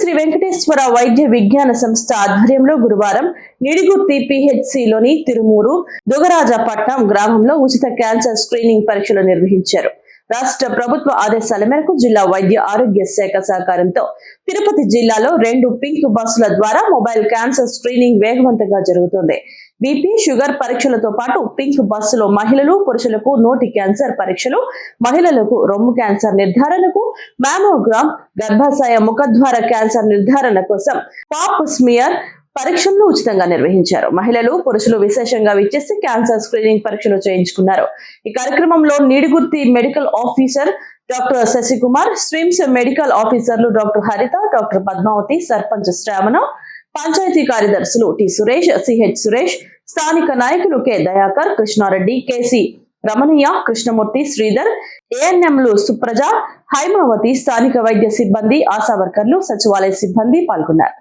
శ్రీ వెంకటేశ్వర వైద్య విజ్ఞాన సంస్థ ఆధ్వర్యంలో గురువారం నిడిగుర్తి పిహెచ్సిలోని తిరుమూరు దుగరాజపట్నం గ్రామంలో ఉచిత క్యాన్సర్ స్క్రీనింగ్ పరీక్షలు నిర్వహించారు. రాష్ట్ర ప్రభుత్వ ఆదేశాల మేరకు జిల్లా వైద్య ఆరోగ్య శాఖ సహకారంతో తిరుపతి జిల్లాలో రెండు పింక్ బస్సుల ద్వారా మొబైల్ క్యాన్సర్ స్క్రీనింగ్ వేగవంతంగా జరుగుతుంది. బీపీ షుగర్ పరీక్షలతో పాటు పింక్ బస్సులో మహిళలు పురుషులకు నోటి క్యాన్సర్ పరీక్షలు మహిళలకు రొమ్ము క్యాన్సర్ నిర్ధారణకు మ్యామోగ్రామ్ గర్భాశయ ముఖద్వార క్యాన్సర్ నిర్ధారణ కోసం పాప్ స్మియర్ పరీక్షలను ఉచితంగా నిర్వహించారు. మహిళలు పురుషులు విశేషంగా విచ్చేసి క్యాన్సర్ స్క్రీనింగ్ పరీక్షలు చేయించుకున్నారు. ఈ కార్యక్రమంలో Nidigurthi medical officer doctor Sasikumar SVIMS medical ఆఫీసర్లు డాక్టర్ హరిత డాక్టర్ పద్మావతి సర్పంచ్ శ్రావణ పంచాయతీ కార్యదర్శులు టి సురేష్ సిహెచ్ సురేష్ స్థానిక నాయకులు కె దయాకర్ కృష్ణారెడ్డి కేసీ రమణీయ కృష్ణమూర్తి శ్రీధర్ ఏఎన్ఎంలు సుప్రజ హైమావతి స్థానిక వైద్య సిబ్బంది ఆశా వర్కర్లు సచివాలయ సిబ్బంది పాల్గొన్నారు.